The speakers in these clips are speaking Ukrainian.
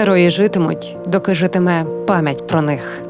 Герої житимуть, доки житиме пам'ять про них.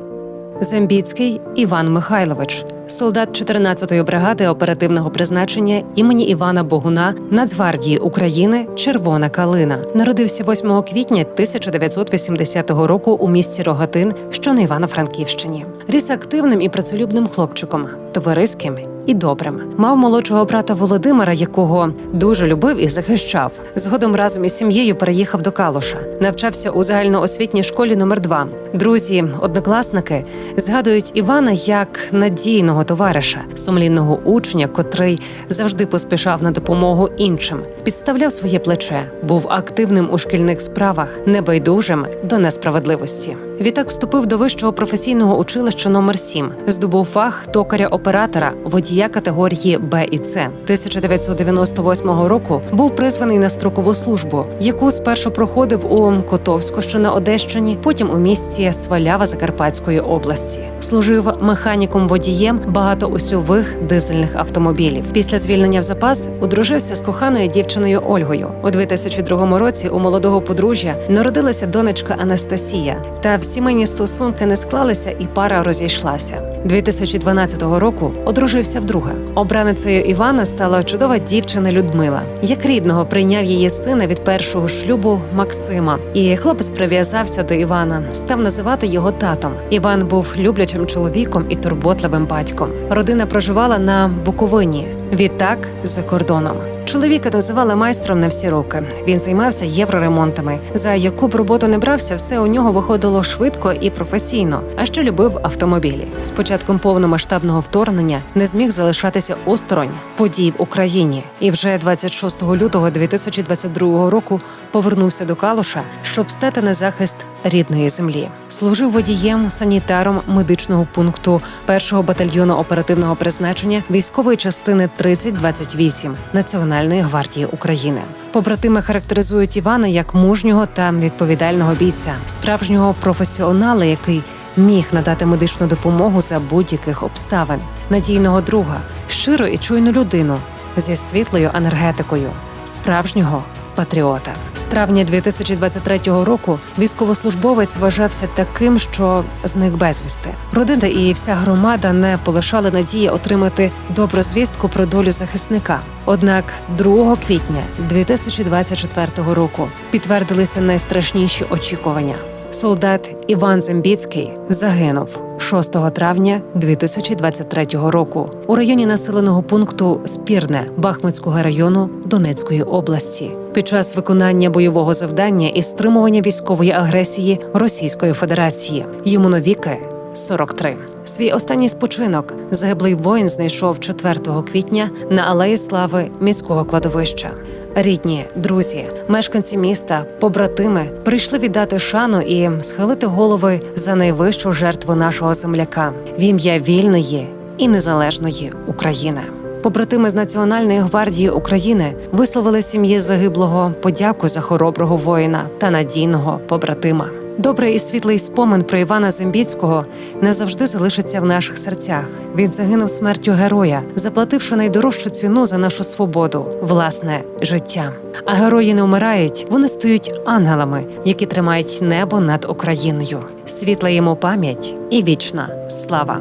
Зембіцький Іван Михайлович, солдат 14-ї бригади оперативного призначення імені Івана Богуна Нацгвардії України Червона Калина. Народився 8 квітня 1980 року у місті Рогатин, що на Івано-Франківщині. Ріс активним і працелюбним хлопчиком, товариським і добрим. Мав молодшого брата Володимира, якого дуже любив і захищав. Згодом разом із сім'єю переїхав до Калуша. Навчався у загальноосвітній школі номер 2 Друзі, однокласники згадують Івана як надійного товариша, сумлінного учня, котрий завжди поспішав на допомогу іншим, підставляв своє плече, був активним у шкільних справах, небайдужим до несправедливості. Відтак вступив до вищого професійного училища номер 7 здобув фах токаря-оператора, водія категорії Б і С. 1998 року був призваний на строкову службу, яку спершу проходив у Котовську, що на Одещині, потім у місті Свалява Закарпатської області. Служив механіком водієм багатоосьових дизельних автомобілів. Після звільнення в запас одружився з коханою дівчиною Ольгою. У 2002 році у молодого подружжя народилася донечка Анастасія. Та в сімейні стосунки не склалися, і пара розійшлася. 2012 року одружився вдруге. Обраницею Івана стала чудова дівчина Людмила. Як рідного прийняв її сина від першого шлюбу Максима. І хлопець прив'язався до Івана, став називати його татом. Іван був люблячим чоловіком і турботливим батьком. Родина проживала на Буковині. Відтак за кордоном. Чоловіка називали майстром на всі роки. Він займався євроремонтами. За яку б роботу не брався, все у нього виходило швидко і професійно, а ще любив автомобілі. З початком повномасштабного вторгнення не зміг залишатися осторонь подій в Україні. І вже 26 лютого 2022 року повернувся до Калуша, щоб стати на захист рідної землі. Служив водієм санітаром медичного пункту першого батальйону оперативного призначення військової частини 3028 Національної гвардії України. Побратими характеризують Івана як мужнього та відповідального бійця, справжнього професіонала, який міг надати медичну допомогу за будь-яких обставин, надійного друга, щиро і чуйну людину зі світлою енергетикою, справжнього патріота. З травня 2023 року військовослужбовець вважався таким, що зник безвісти. Родина і вся громада не полишали надії отримати добру звістку про долю захисника. Однак 2 квітня 2024 року підтвердилися найстрашніші очікування. Солдат Іван Зембіцький загинув 6 травня 2023 року у районі населеного пункту Спірне Бахмутського району Донецької області під час виконання бойового завдання і стримування військової агресії Російської Федерації. Йому навіки 43. Свій останній спочинок загиблий воїн знайшов 4 квітня на алеї слави міського кладовища. Рідні, друзі, мешканці міста, побратими прийшли віддати шану і схилити голови за найвищу жертву нашого земляка в ім'я вільної і незалежної України. Побратими з Національної гвардії України висловили сім'ї загиблого подяку за хороброго воїна та надійного побратима. Добрий і світлий спомин про Івана Зембіцького не завжди залишиться в наших серцях. Він загинув смертю героя, заплативши найдорожчу ціну за нашу свободу, власне життя. А герої не вмирають, вони стають ангелами, які тримають небо над Україною. Світла йому пам'ять і вічна слава.